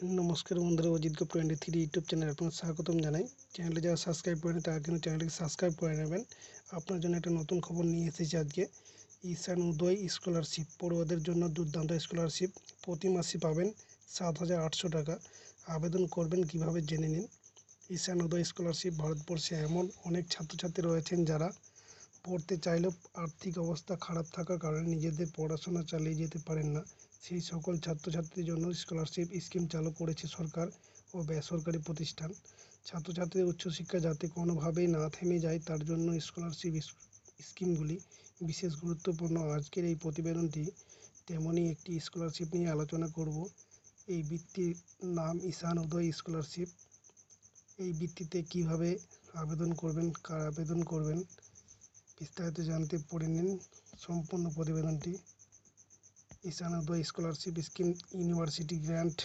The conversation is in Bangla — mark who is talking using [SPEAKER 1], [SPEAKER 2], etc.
[SPEAKER 1] নমস্কার বন্ধুরা, Ajit go twenty three YouTube channel আপনার স্বাগতম জানাই। চ্যানেলে যারা সাবস্ক্রাইব করেনি তারা কিন্তু চ্যানেলটিকে সাবস্ক্রাইব করে নেবেন। আপনার জন্য একটা নতুন খবর নিয়ে এসেছি আজকে। ঈশান উদয় স্কলারশিপ পড়ুয়াদের জন্য দুর্দান্ত স্কলারশিপ প্রতি মাসে পাবেন সাত হাজার আটশো টাকা। আবেদন করবেন কীভাবে জেনে নিন। ঈশান উদয় স্কলারশিপ ভারতবর্ষে এমন অনেক ছাত্রছাত্রী রয়েছেন যারা পড়তে চাইলেও আর্থিক অবস্থা খারাপ থাকার কারণে নিজেদের পড়াশোনা চালিয়ে যেতে পারেন না। সেই সকল ছাত্রছাত্রীদের জন্য স্কলারশিপ স্কিম চালু করেছে সরকার ও বেসরকারি প্রতিষ্ঠান। ছাত্রছাত্রীদের উচ্চশিক্ষা যাতে কোনোভাবেই না থেমে যায়, তার জন্য স্কলারশিপ স্কিমগুলি বিশেষ গুরুত্বপূর্ণ। আজকের এই প্রতিবেদনটি তেমনই একটি স্কলারশিপ নিয়ে আলোচনা করব। এই বৃত্তির নাম ঈশান উদয় স্কলারশিপ এই বৃত্তিতে কীভাবে আবেদন করবেন, কার আবেদন করবেন বিস্তারিত জানতে পড়ে নিন সম্পূর্ণ প্রতিবেদনটি। Ishan Uday scholarship scheme university grant